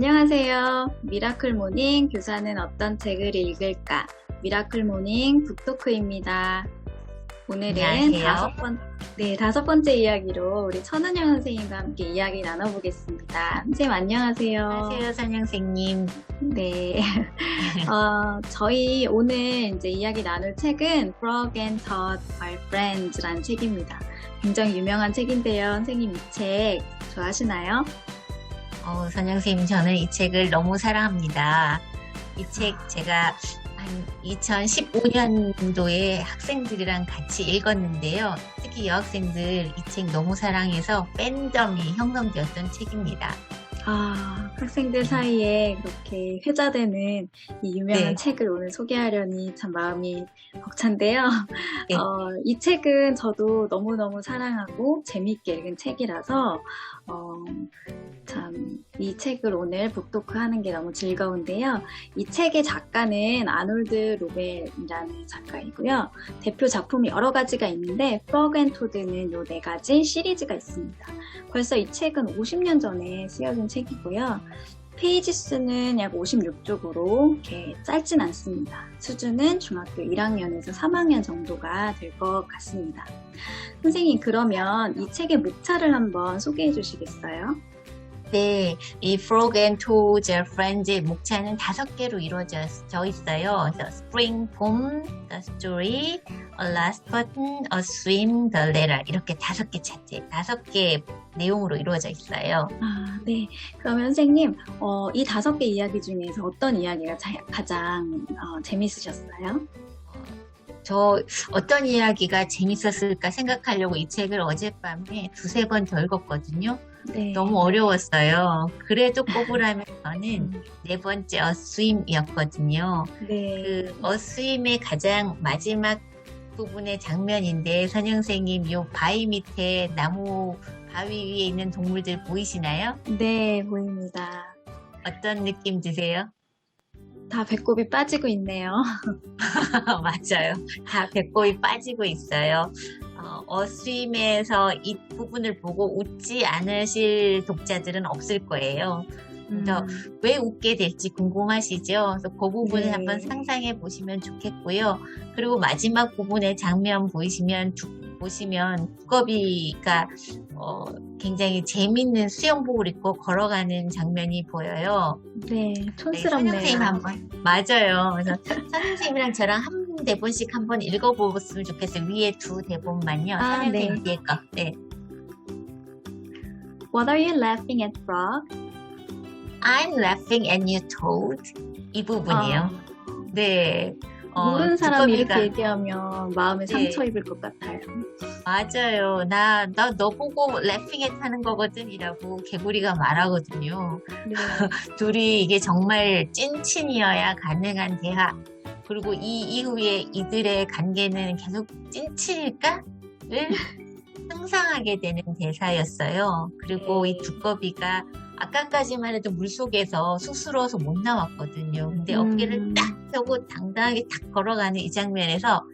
안녕하세요. 미라클 모닝 교사는 어떤 책을 읽을까? 미라클 모닝 북토크입니다. 오늘은 안녕하세요. 다섯 번, 네, 다섯 번째 이야기로 우리 천은영 선생님과 함께 이야기 나눠보겠습니다. 선생님 안녕하세요. 안녕하세요, 선영생님. 네. 어, 저희 오늘 이제 이야기 나눌 책은 Frog and Todd by Friends라는 책입니다. 굉장히 유명한 책인데요. 선생님 이 책 좋아하시나요? 어, 선영생님, 저는 이 책을 너무 사랑합니다. 이 책 제가 한 2015년도에 학생들이랑 같이 읽었는데요. 특히 여학생들 이 책 너무 사랑해서 팬덤이 형성되었던 책입니다. 아, 학생들 사이에 그렇게 회자되는 이 유명한 네. 책을 오늘 소개하려니 참 마음이 벅찬데요. 네. 어, 이 책은 저도 너무너무 사랑하고 재미있게 읽은 책이라서, 어, 참, 이 책을 오늘 북토크 하는 게 너무 즐거운데요. 이 책의 작가는 아놀드 로벨이라는 작가이고요. 대표 작품이 여러 가지가 있는데, 프로그 앤 토드는 요 네 가지 시리즈가 있습니다. 벌써 이 책은 50년 전에 쓰여진 책이고요. 페이지 수는 약 56쪽으로 이렇게 짧진 않습니다. 수준은 중학교 1학년에서 3학년 정도가 될 것 같습니다. 선생님, 그러면 이 책의 목차를 한번 소개해 주시겠어요? 네, 이 Frog and Toad Friends의 목차는 다섯 개로 이루어져 있어요. The Spring Poem, The Story, A Last Button, A Swim, The Letter 이렇게 다섯 개 차트, 다섯 개 내용으로 이루어져 있어요. 아, 네. 그러면 선생님, 어, 이 다섯 개 이야기 중에서 어떤 이야기가 자- 가장 어, 재밌으셨어요? 저 어떤 이야기가 재밌었을까 생각하려고 이 책을 어젯밤에 두세 번 더 읽었거든요. 네. 너무 어려웠어요. 그래도 꼽으라면 저는 네 번째 어스임이었거든요. 네. 그 어스임의 가장 마지막 부분의 장면인데 선영생님 요 바위 밑에 나무 바위 위에 있는 동물들 보이시나요? 네, 보입니다. 어떤 느낌 드세요? 다 배꼽이 빠지고 있네요. 맞아요. 다 배꼽이 빠지고 있어요. 어, 어스임에서 이 부분을 보고 웃지 않으실 독자들은 없을 거예요. 그래서 음, 왜 웃게 될지 궁금하시죠? 그래서 그 부분을 네. 한번 상상해 보시면 좋겠고요. 그리고 마지막 부분의 장면 보이시면 두- 보시면 두꺼비가 어, 굉장히 재밌는 수영복을 입고 걸어가는 장면이 보여요. 네, 네, 촌스럽네요. 선생님 한번 맞아요. 그래서 선생님이랑 저랑 한 대본씩 한번 읽어보았으면 좋겠어요. 위에 두 대본만요. 아, 선생님 네. 뒤에 거. 네. What are you laughing at, frog? I'm laughing at you, Toad. 이 부분이요. 네. 어, 아, 모르는 사람이 이렇게 얘기하면 마음에 네. 상처 입을 것 같아요. 맞아요. 나, 나 너 보고 래핑에 타는 거거든. 이라고 개구리가 말하거든요. 네. 둘이 이게 정말 찐친이어야 가능한 대화. 그리고 이 이후에 이들의 관계는 계속 찐친일까?를 상상하게 되는 대사였어요. 그리고 네. 이 두꺼비가 아까까지만 해도 물속에서 수스러워서 못 나왔거든요. 근데 음. 어깨를 딱 펴고 당당하게 딱 걸어가는 이 장면에서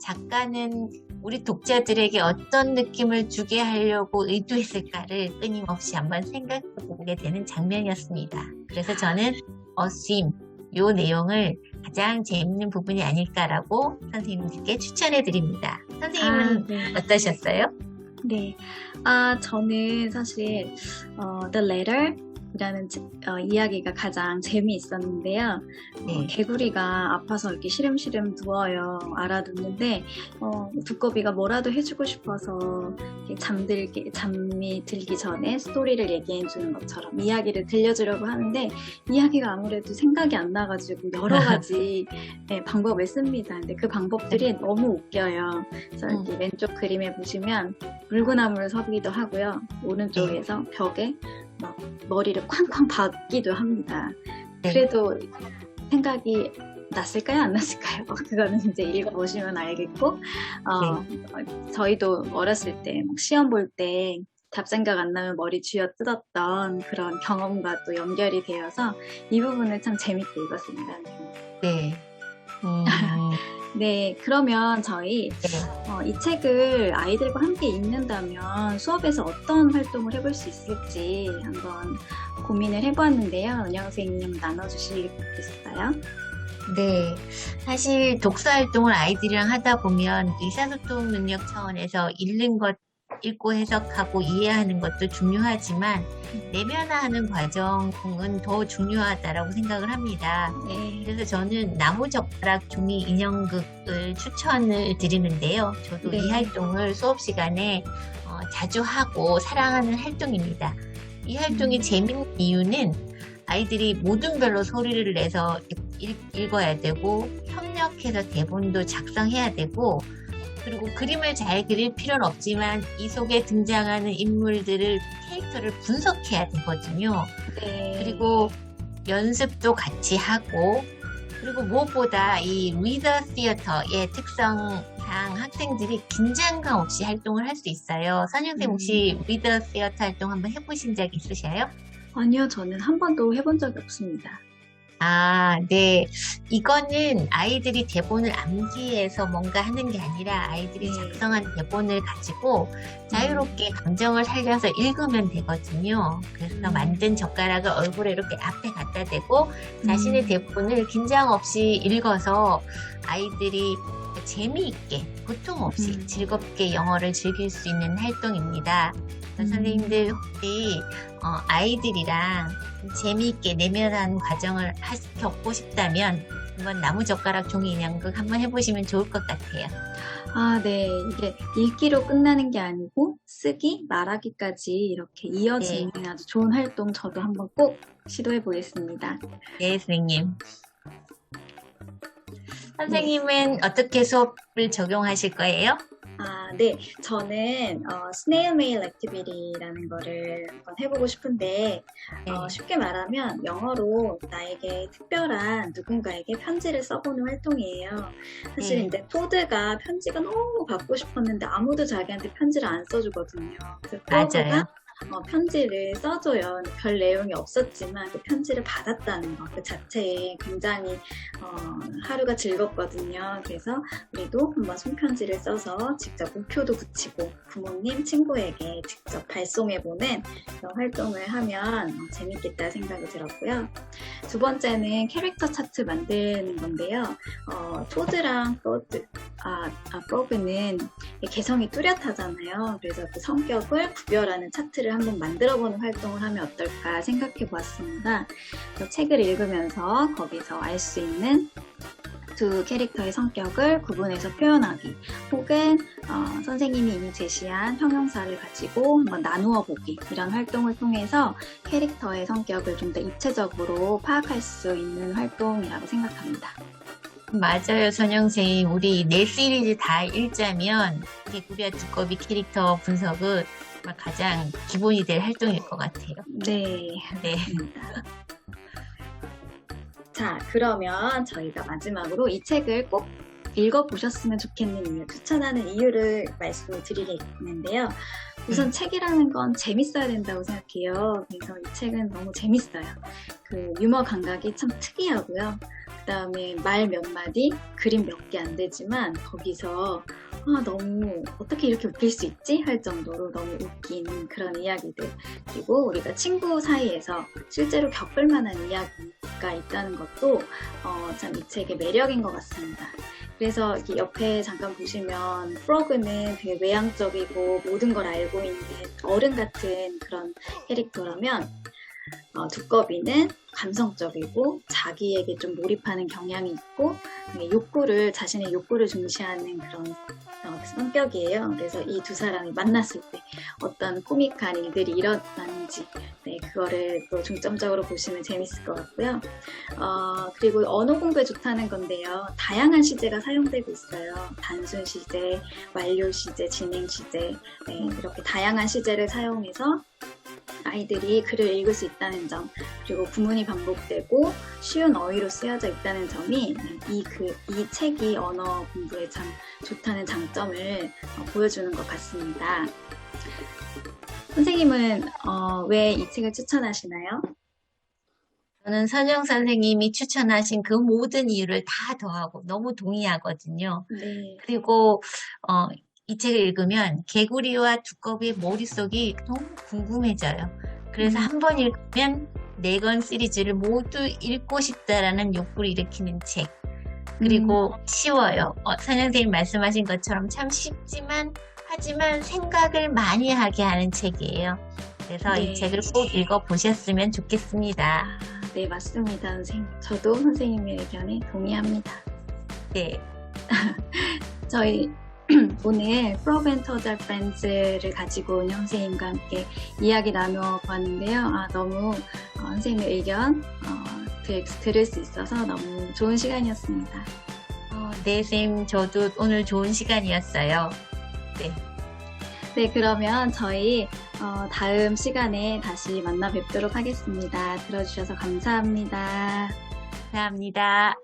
작가는 우리 독자들에게 어떤 느낌을 주게 하려고 의도했을까를 끊임없이 한번 생각해 보게 되는 장면이었습니다. 그래서 저는 어심 요 내용을 가장 재밌는 부분이 아닐까라고 선생님께 추천해 드립니다. 선생님은 아, 네. 어떠셨어요? 네. 아, 저는 사실, 어, The Letter 이 라는 지- 어, 이야기가 가장 재미있었는데요. 네. 어, 개구리가 아파서 이렇게 시름시름 누워요. 알아듣는데, 어, 두꺼비가 뭐라도 해주고 싶어서 이렇게 잠들기, 잠이 들기 전에 스토리를 얘기해 주는 것처럼 이야기를 들려주려고 하는데, 이야기가 아무래도 생각이 안 나가지고 여러 가지 네, 방법을 씁니다. 근데 그 방법들이 너무 웃겨요. 그래서 음. 여기 왼쪽 그림에 보시면 물구나무를 서기도 하고요. 오른쪽에서 벽에 막 머리를 쾅쾅 박기도 합니다. 네. 그래도 생각이 났을까요? 안 났을까요? 그거는 이제 읽어보시면 알겠고, 어, 네. 어, 저희도 어렸을 때막 시험 볼 때 답생각 안 나면 머리 쥐어 뜯었던 그런 경험과 또 연결이 되어서 이 부분을 참 재밌게 읽었습니다. 네. 음, 네, 그러면 저희 네. 어, 이 책을 아이들과 함께 읽는다면 수업에서 어떤 활동을 해볼 수 있을지 한번 고민을 해보았는데요. 은영 선생님 나눠주시겠어요? 네. 사실 독서 활동을 아이들이랑 하다 보면 의사소통 능력 차원에서 읽는 것, 읽고 해석하고 이해하는 것도 중요하지만 내면화하는 과정은 더 중요하다라고 생각을 합니다. 네. 그래서 저는 나무 젓가락 종이 인형극을 추천을 드리는데요. 저도 네. 이 활동을 수업 시간에 어, 자주 하고 사랑하는 활동입니다. 이 활동이 음. 재밌는 이유는 아이들이 모든 별로 소리를 내서 읽, 읽어야 되고 협력해서 대본도 작성해야 되고 그리고 그림을 잘 그릴 필요는 없지만 이 속에 등장하는 인물들을 캐릭터를 분석해야 되거든요. 네. 그리고 연습도 같이 하고 그리고 무엇보다 이 리더 시어터의 특성상 학생들이 긴장감 없이 활동을 할 수 있어요. 선영쌤 음. 혹시 리더 시어터 활동 한번 해보신 적 있으셔요? 아니요, 저는 한 번도 해본 적이 없습니다. 아, 네. 이거는 아이들이 대본을 암기해서 뭔가 하는 게 아니라 아이들이 네. 작성한 대본을 가지고 자유롭게 감정을 살려서 읽으면 되거든요. 그래서 음. 만든 젓가락을 얼굴에 이렇게 앞에 갖다 대고 자신의 음. 대본을 긴장 없이 읽어서 아이들이 재미있게, 고통 없이 음. 즐겁게 영어를 즐길 수 있는 활동입니다. 그래서 음. 선생님들 혹시 어, 아이들이랑 재미있게 내면한 과정을 하- 겪고 싶다면 한번 나무젓가락 종이 인형극 한번 해보시면 좋을 것 같아요. 아, 네. 이게 읽기로 끝나는 게 아니고 쓰기, 말하기까지 이렇게 이어지는 아주 좋은 활동 저도 한번 꼭 시도해 보겠습니다. 네, 선생님. 선생님은 어떻게 수업을 적용하실 거예요? 아, 네. 저는 어, 스네일 메일 액티비티라는 거를 한번 해보고 싶은데 네. 어, 쉽게 말하면 영어로 나에게 특별한 누군가에게 편지를 써보는 활동이에요. 사실 네. 이제 토드가 편지가 너무 받고 싶었는데 아무도 자기한테 편지를 안 써주거든요. 그래서. 토드가 어, 편지를 써줘요. 별 내용이 없었지만 그 편지를 받았다는 것 그 자체에 굉장히 어, 하루가 즐겁거든요. 그래서 우리도 한번 손편지를 써서 직접 우표도 붙이고 부모님, 친구에게 직접 발송해보는 그런 활동을 하면 어, 재밌겠다 생각이 들었고요. 두 번째는 캐릭터 차트 만드는 건데요. 어, 토드랑 프로드, 아, 아, 프로그는 개성이 뚜렷하잖아요. 그래서 그 성격을 구별하는 차트를 한번 만들어보는 활동을 하면 어떨까 생각해 보았습니다. 책을 읽으면서 거기서 알 수 있는 두 캐릭터의 성격을 구분해서 표현하기 혹은 어, 선생님이 이미 제시한 형용사를 가지고 한번 나누어 보기 이런 활동을 통해서 캐릭터의 성격을 좀 더 입체적으로 파악할 수 있는 활동이라고 생각합니다. 맞아요, 선영쌤. 우리 네 시리즈 다 읽자면 개구리와 두꺼비 캐릭터 분석은 가장 기본이 될 활동일 것 같아요. 네. 네. 자, 그러면 저희가 마지막으로 이 책을 꼭 읽어보셨으면 좋겠는 이유, 추천하는 이유를 말씀을 드리겠는데요. 우선 책이라는 건 재밌어야 된다고 생각해요. 그래서 이 책은 너무 재밌어요. 그 유머 감각이 참 특이하고요. 그 다음에 말 몇 마디, 그림 몇 개 안 되지만 거기서 아, 너무 어떻게 이렇게 웃길 수 있지? 할 정도로 너무 웃긴 그런 이야기들. 그리고 우리가 친구 사이에서 실제로 겪을 만한 이야기가 있다는 것도 어, 참 이 책의 매력인 것 같습니다. 그래서 이렇게 옆에 잠깐 보시면 프로그는 되게 외향적이고 모든 걸 알고 있는 어른 같은 그런 캐릭터라면 어, 두꺼비는 감성적이고 자기에게 좀 몰입하는 경향이 있고 네, 욕구를 자신의 욕구를 중시하는 그런 어, 성격이에요. 그래서 이 두 사람이 만났을 때 어떤 코믹한 일들이 일어나는지 네, 그거를 또 중점적으로 보시면 재밌을 것 같고요. 어, 그리고 언어 공부에 좋다는 건데요. 다양한 시제가 사용되고 있어요. 단순 시제, 완료 시제, 진행 시제 네, 이렇게 다양한 시제를 사용해서 아이들이 글을 읽을 수 있다는 점, 그리고 구문이 반복되고 쉬운 어휘로 쓰여져 있다는 점이 이, 그, 이 책이 언어 공부에 참 좋다는 장점을 어, 보여주는 것 같습니다. 선생님은 어, 왜 이 책을 추천하시나요? 저는 선영 선생님이 추천하신 그 모든 이유를 다 더하고 너무 동의하거든요. 네. 그리고 어, 이 책을 읽으면 개구리와 두꺼비의 머릿속이 너무 궁금해져요. 그래서 음. 한번 읽으면 네 권 시리즈를 모두 읽고 싶다라는 욕구를 일으키는 책. 그리고 쉬워요. 어, 선생님 말씀하신 것처럼 참 쉽지만 하지만 생각을 많이 하게 하는 책이에요. 그래서 네. 이 책을 꼭 읽어보셨으면 좋겠습니다. 아, 네, 맞습니다, 선생님. 저도 선생님의 의견에 동의합니다. 네. 저희 오늘 프로벤터절 밴즈를 가지고 온 선생님과 함께 이야기 나누어 봤는데요. 아, 너무 어, 선생님의 의견 어, 들, 들을 수 있어서 너무 좋은 시간이었습니다. 어, 네, 쌤. 저도 오늘 좋은 시간이었어요. 네. 네, 그러면 저희 어, 다음 시간에 다시 만나 뵙도록 하겠습니다. 들어주셔서 감사합니다. 감사합니다.